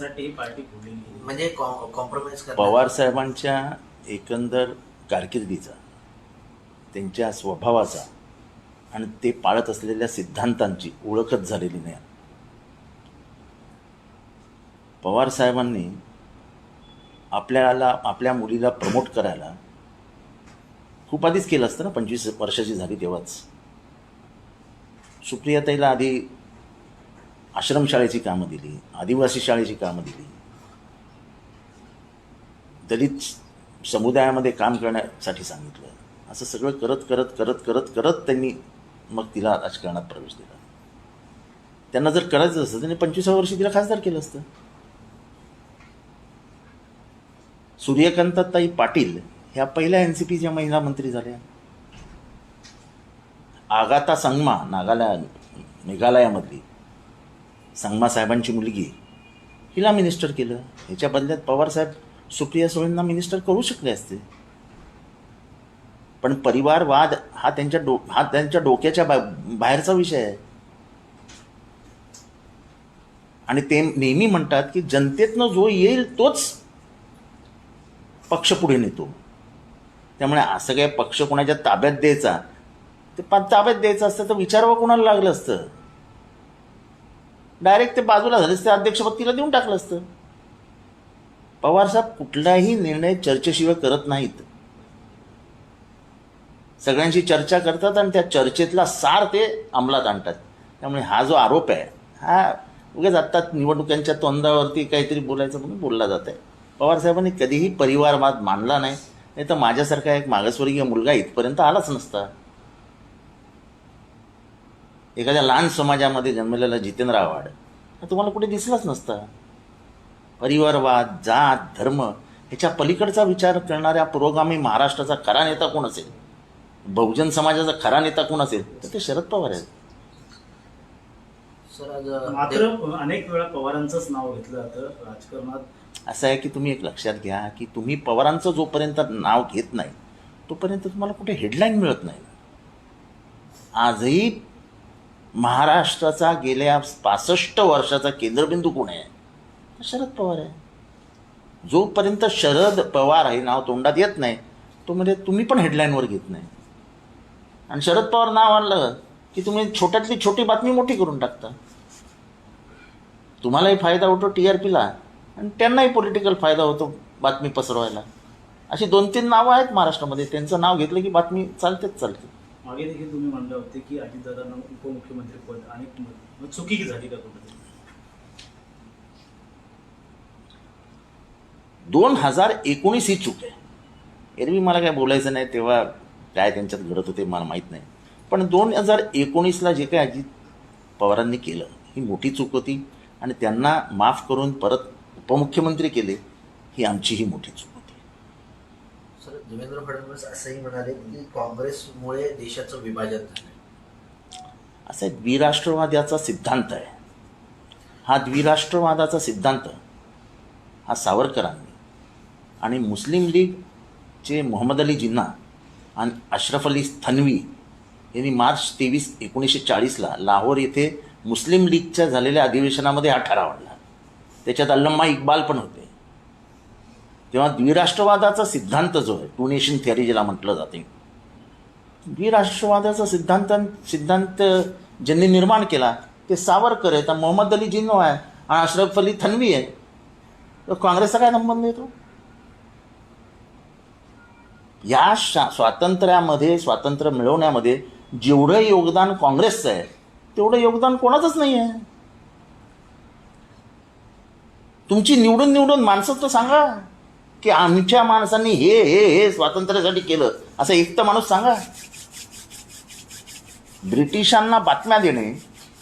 साठी पार्टी फोडलेली म्हणजे कॉम्प्रोमाइज पवार साहेबांच्या एकंदर कारकिर्दीचा त्यांच्या स्वभावाचा आणि ते पाळत असलेल्या सिद्धांतांची ओळखच झालेली नाही. पवार साहेबांनी आपल्याला आपल्या मुलीला प्रमोट करायला खूप आधीच केलं असतं ना पंचवीस वर्षाची झाली तेव्हाच. सुप्रियाताईला आधी आश्रमशाळेची कामं दिली आदिवासी शाळेची कामं दिली. दलित समुदायामध्ये काम करण्यासाठी सांगितलं. असं सगळं करत करत करत करत करत त्यांनी मग तिला राजकारणात प्रवेश दिला. त्यांना जर करायचं असतं त्यांनी पंचवीसाव्या वर्षी तिला खासदार केलं असतं. सूर्यकांताताई पाटील ह्या पहिल्या एन सी पीच्या महिला मंत्री झाल्या. आगाता संगमा नागालँड मेघालयामधली. संगमा साहेबांची मुलगी. हिला मिनिस्टर केलं. ह्याच्या बदल्यात पवारसाहेब सुप्रिया सुळेंना मिनिस्टर करू शकले असते. पण परिवारवाद हा त्यांच्या डो हा त्यांच्या डोक्याच्या बा बाहेरचा विषय आहे. आणि ते नेहमी म्हणतात की जनतेतनं जो येईल तोच पक्ष पुढे नेतो. त्यामुळे असं काय पक्ष कोणाच्या ताब्यात द्यायचा? ते पा ताब्यात द्यायचं असतं तर विचारावं कोणाला लागलं असतं? डायरेक्ट ते बाजूला झालेच ते अध्यक्षपद तिला देऊन टाकलं असतं. पवारसाहेब कुठलाही निर्णय चर्चेशिवाय करत नाहीत. सगळ्यांशी चर्चा करतात आणि त्या चर्चेतला सार ते अंमलात आणतात. त्यामुळे हा जो आरोप आहे हा उगाच आत्ता निवडणुकांच्या तोंडावरती काहीतरी बोलायचं म्हणून बोलला जात आहे. पवारसाहेबांनी कधीही परिवारवाद मानला नाही नाही तर माझ्यासारखा एक मागासवर्गीय मुलगा इथपर्यंत आलाच नसता. एखाद्या लहान समाजामध्ये जन्मलेला जितेंद्र आव्हाड हा तुम्हाला कुठे दिसलाच नसता. परिवारवाद जात धर्म ह्याच्या पलीकडचा विचार करणाऱ्या पुरोगामी महाराष्ट्राचा खरा नेता कोण असेल? बहुजन समाजाचा खरा नेता कोण असेल? तर ते शरद पवार आहेत. मात्र अनेक वेळा पवारांचंच नाव घेतलं जातं राजकारणात. असं आहे की तुम्ही एक लक्षात घ्या की तुम्ही पवारांचं जोपर्यंत नाव घेत नाही तोपर्यंत तुम्हाला कुठे हेडलाईन मिळत नाही. आजही महाराष्ट्राचा गेल्या पासष्ट वर्षाचा केंद्रबिंदू कोण आहे? तर शरद पवार आहे. जोपर्यंत शरद पवार हे नाव तोंडात येत नाही तो म्हणजे तुम्ही पण हेडलाईनवर घेत नाही. आणि शरद पवार नाव आणलं की तुम्ही छोट्यातली छोटी बातमी मोठी करून टाकता. तुम्हालाही फायदा होतो टी आर पीला आणि त्यांनाही पॉलिटिकल फायदा होतो बातमी पसरवायला. अशी दोन तीन नावं आहेत महाराष्ट्रामध्ये. त्यांचं नाव घेतलं की बातमी चालतेच चालते. मागे देखील तुम्ही म्हणलं होते की अजितदादांना उपमुख्यमंत्री पद आणि चुकी झाली का कुठे दोन हजार एकोणीस ही चूक आहे. एरवी मला काय बोलायचं नाही तेव्हा काय त्यांच्यात घडत होते मला माहीत नाही. पण दोन हजार एकोणीसला जे काय अजित पवारांनी केलं ही मोठी चूक होती आणि त्यांना माफ करून परत उपमुख्यमंत्री केले ही आमचीही मोठी चूक. देवेंद्र फडणवीस असंही म्हणाले की काँग्रेसमुळे देशाचं विभाजन झालं असा एक द्विराष्ट्रवादाचा सिद्धांत आहे. हा द्विराष्ट्रवादाचा सिद्धांत हा सावरकरांनी आणि मुस्लिम लीगचे मोहम्मद अली जिन्ना आणि अशरफ अली थनवी यांनी मार्च तेवीस एकोणीसशे चाळीसला लाहोर येथे मुस्लिम लीगच्या झालेल्या अधिवेशनामध्ये हा ठराव आणला. त्याच्यात अल्लम्मा इक्बाल पण होते. तेव्हा द्विराष्ट्रवादाचा सिद्धांत जो आहे टू नेशन थिअरी ज्याला म्हटलं जाते. द्विराष्ट्रवादाचा सिद्धांत सिद्धांत ज्यांनी निर्माण केला ते सावरकर आहेत आणि मोहम्मद अली जिन्नो आहे आणि अशरफ अली थनवी आहे तर काँग्रेसचा काय संबंध येतो या शा स्वातंत्र्यामध्ये स्वातंत्र्य मिळवण्यामध्ये जेवढं योगदान काँग्रेसचं आहे तेवढं योगदान कोणाचंच नाही आहे तुमची निवडून निवडून माणसं तर सांगा. की आमच्या माणसांनी हे हे हे स्वातंत्र्यासाठी केलं. असं एक तर माणूस सांगा. ब्रिटिशांना बातम्या देणे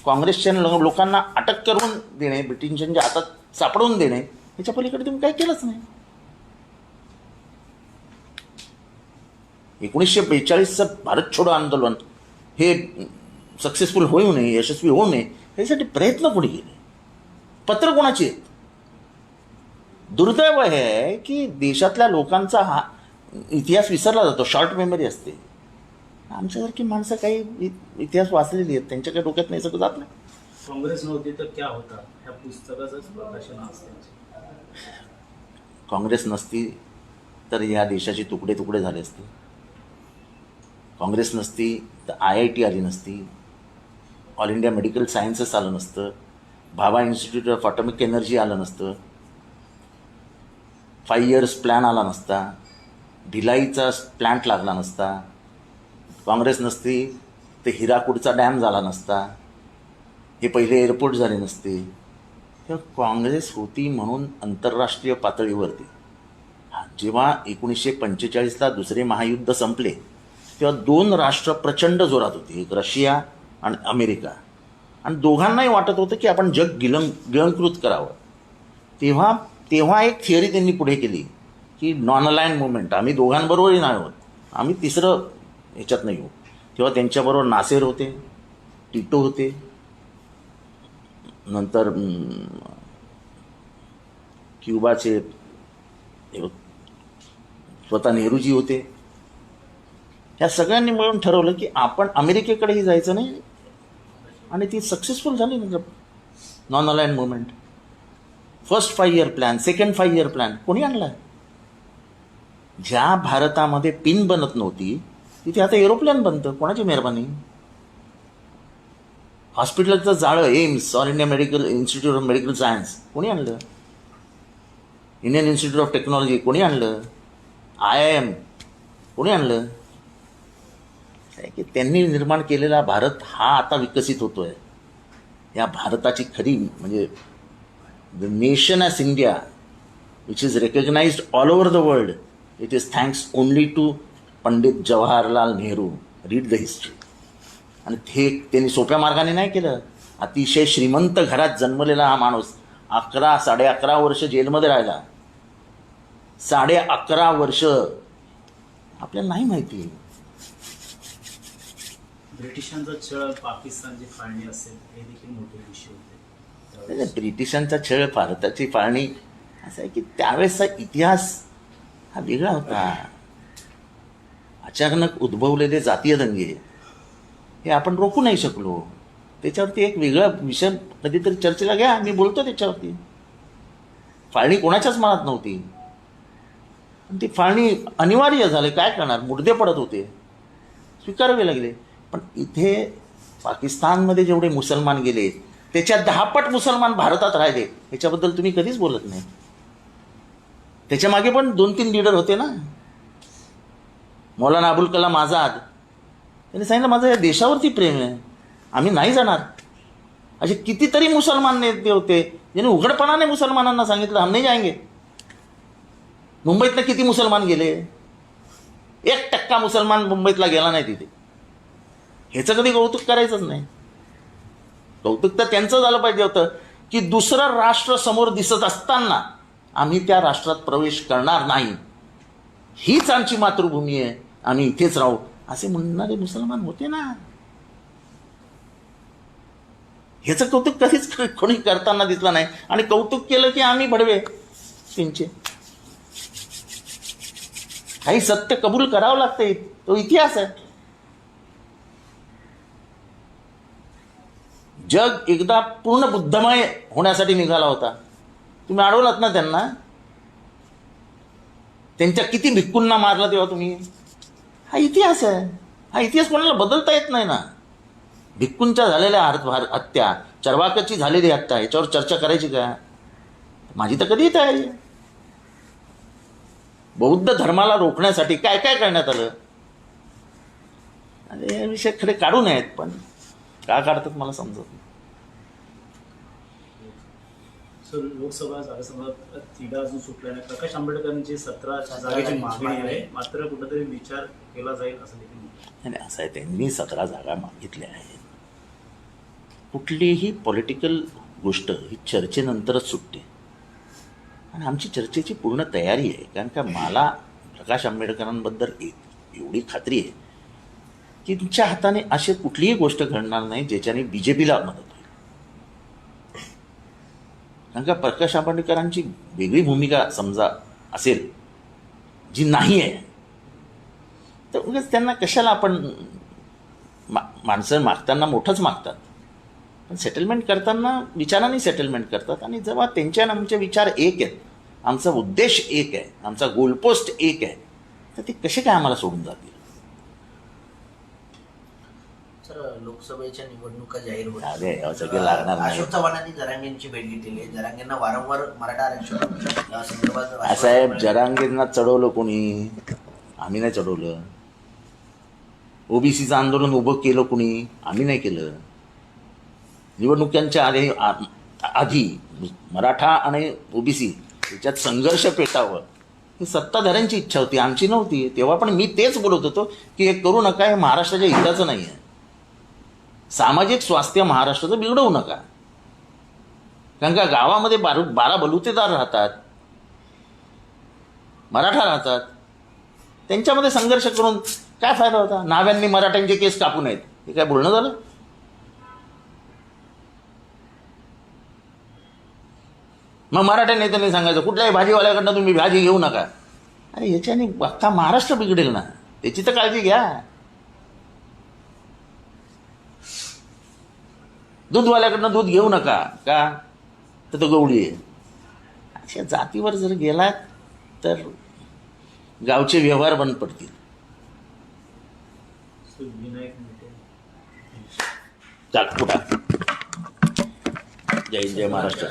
काँग्रेसच्या लोकांना अटक करून देणे ब्रिटिशांच्या हातात सापडवून देणे ह्याच्या पलीकडे तुम्ही काही केलंच नाही. एकोणीसशे बेचाळीसचं भारत छोडो आंदोलन हे सक्सेसफुल होऊ नये यशस्वी होऊ नये यासाठी प्रयत्न कोणी केले पत्र कोणाची आहेत? दुर्दैव हे आहे की देशातल्या लोकांचा हा इतिहास विसरला जातो. शॉर्ट मेमरी असते. आमच्यासारखी माणसं काही इतिहास वाचलेली आहेत. त्यांच्या काही डोक्यात नाही सगळं जात नाही. काँग्रेस नव्हती तर क्या होता? ह्या पुस्तकाचंच प्रकाशन काँग्रेस नसती तर या देशाचे तुकडे तुकडे झाले असते. काँग्रेस नसती तर आय आय टी आली नसती. ऑल इंडिया मेडिकल सायन्सेस आलं नसतं. Bhabha institute of atomic energy आलं नसतं. फाईव्ह इयर्स प्लॅन आला नसता. ढिलाईचा प्लॅन्ट लागला नसता. काँग्रेस नसती ते हिराकूडचा डॅम झाला नसता. हे पहिले एअरपोर्ट झाले नसते. तर काँग्रेस होती म्हणून आंतरराष्ट्रीय पातळीवरती. जेव्हा एकोणीसशे पंचेचाळीसला दुसरे महायुद्ध संपले तेव्हा दोन राष्ट्र प्रचंड जोरात होती एक रशिया आणि अमेरिका. आणि दोघांनाही वाटत होतं की आपण जग गिलं गिळंकृत करावं. तेव्हा तेव्हा एक थिअरी त्यांनी पुढे केली की नॉन अलाइन मुवमेंट आम्ही दोघांबरोबरही नाही आहोत आम्ही तिसरं ह्याच्यात नाही आहोत तेव्हा त्यांच्याबरोबर नासेर होते टिटो होते. नंतर क्युबाचे स्वतः नेहरूजी होते. या सगळ्यांनी मिळून ठरवलं की आपण अमेरिकेकडेही जायचं नाही आणि ती सक्सेसफुल झाली. म्हणजे non align movement first five year plan second five year plan कोणी आणला? ज्या भारतामध्ये पिन बनत नव्हती तिथे आता एरोप्लेन बनतं. कोणाची मेहरबानी? हॉस्पिटलचं जाळं AIIMS all India medical institute of medical science कोणी आणलं? इंडियन इन्स्टिट्यूट ऑफ टेक्नॉलॉजी कोणी आणलं? आय आय एम कोणी आणलं? की त्यांनी निर्माण केलेला भारत हा आता विकसित होतोय. या भारताची खरी म्हणजे the nation as India which is recognized all over the world it is thanks only to Pandit Jawaharlal Nehru read the history आणि ते त्यांनी सोप्या मार्गाने नाही केलं. अतिशय श्रीमंत घरात जन्मलेला हा माणूस अकरा साडे अकरा वर्ष जेलमध्ये राहिला. साडे अकरा वर्ष आपल्याला नाही माहिती. ब्रिटिशांचा छळ पाकिस्तानची फाळणी असेल हे देखील मोठे विषय होते. ब्रिटिशांचा छळ भारताची फाळणी असं आहे की त्यावेळेसचा इतिहास हा वेगळा होता. अचानक उद्भवलेले जातीय दंगे हे आपण रोखू नाही शकलो. त्याच्यावरती एक वेगळा विषय कधीतरी चर्चेला घ्या मी बोलतो त्याच्यावरती. फाळणी कोणाच्याच मनात नव्हती. पण ती फाळणी अनिवार्य झाली काय करणार? मुर्दे पडत होते. स्वीकारावे लागले. पण इथे पाकिस्तानमध्ये जेवढे मुसलमान गेले त्याच्या दहापट मुसलमान भारतात राहिले. याच्याबद्दल तुम्ही कधीच बोलत नाही. त्याच्यामागे पण दोन तीन लीडर होते ना. मौलाना अबुल कलाम आझाद. त्यांनी सांगितलं माझं या देशावरती प्रेम आहे. आम्ही नाही जाणार. असे कितीतरी मुसलमान नेते होते. ज्यांनी उघडपणाने मुसलमानांना सांगितलं हम नाही जायंगे. मुंबईतनं किती मुसलमान गेले? एक टक्का मुसलमान मुंबईतला गेला नाही तिथे. ह्याचं कधी कौतुक करायचंच नाही. कौतुक तर त्यांचं झालं पाहिजे होतं की दुसरं राष्ट्र समोर दिसत असताना आम्ही त्या राष्ट्रात प्रवेश करणार नाही. हीच आमची मातृभूमी आहे आम्ही इथेच राहू. असे म्हणणारे मुसलमान होते ना. ह्याचं कौतुक कधीच कोणी करताना दिसलं नाही. आणि कौतुक केलं की आम्ही भडवे. त्यांचे. काही सत्य कबूल करावं लागते तो इतिहास आहे. जग एकदा पूर्ण बुद्धमय होण्यासाठी निघाला होता. तुम्ही अडवलात ना त्यांना? त्यांच्या किती भिक्कूंना मारलं तेव्हा तुम्ही? हा इतिहास आहे. हा इतिहास कोणाला बदलता येत नाही ना. भिक्कूंच्या झालेल्या हर- हत्या चर्वाकची झालेली हत्या याच्यावर चर्चा करायची का? माझी तर कधी आहे. बौद्ध धर्माला रोखण्यासाठी काय काय करण्यात आलं? अरे हे विषय खरे काढू नयेत पण का काढतात मला समजत नाही. सर लोकसभा जागासंदर्भात तिढा अजून सुटल्याने प्रकाश आंबेडकरांची सतरा जागेची मागणी आहे. मात्र कुठेतरी विचार केला जाईल असं देखील. नाही असं आहे. त्यांनी सतरा जागा मागितल्या आहेत. कुठलीही पॉलिटिकल गोष्ट ही चर्चेनंतरच सुटते. आणि आमची चर्चेची पूर्ण तयारी आहे. कारण का मला प्रकाश आंबेडकरांबद्दल एवढी खात्री आहे. की तुमच्या हाताने अशी कुठलीही गोष्ट घडणार नाही ज्याच्याने बी जे पीला मदत कारण का प्रकाश आंबेडकरांची वेगळी भूमिका समजा असेल जी नाही आहे तर उगाच त्यांना कशाला आपण मा माणसं मागताना मोठंच मागतात? पण सेटलमेंट करताना विचाराने सेटलमेंट करतात आणि जेव्हा त्यांच्या आणि आमचे विचार एक आहेत आमचा उद्देश एक आहे आमचा गोलपोस्ट एक आहे तर ते कसे काय आम्हाला सोडून जातील? सर लोकसभेच्या निवडणुका जाहीर होत अरे, लागणार नाही. अशोक चव्हाणांनी जरांगेंची भेट घेतलेली आहे. जरांगेंना वारंवार मराठा आरक्षण या संदर्भात साहेब जरांगींना चढवलं कोणी? आम्ही नाही चढवलं. ओबीसीचं आंदोलन उभं केलं कोणी? आम्ही नाही केलं. निवडणुकांच्या आधी आ- आधी मराठा आणि ओबीसी याच्यात संघर्ष पेटावं ही सत्ताधाऱ्यांची इच्छा होती. आमची नव्हती. तेव्हा पण मी तेच बोलत होतो की हे करू नका हे महाराष्ट्राच्या हिताचं नाही आहे सामाजिक स्वास्थ्य महाराष्ट्राचं बिघडवू नका. कारण का गावामध्ये बारू बारा बलुतेदार राहतात. मराठा राहतात. त्यांच्यामध्ये संघर्ष करून काय फायदा होता? नाव्यांनी मराठ्यांचे केस कापू नयेत. हे काय बोलणं झालं? मग मराठा नेत्यांनी सांगायचं कुठल्याही भाजीवाल्याकडनं तुम्ही भाजी घेऊ नका. अरे याच्याने अख्खा महाराष्ट्र बिघडेल ना. त्याची तर काळजी घ्या. दूधवाल्याकडनं दूध घेऊ नका. का? तर तो गवळी आहे. अशा जातीवर जर गेलात तर गावचे व्यवहार बंद पडतील. सर विनायक जय जय महाराष्ट्र.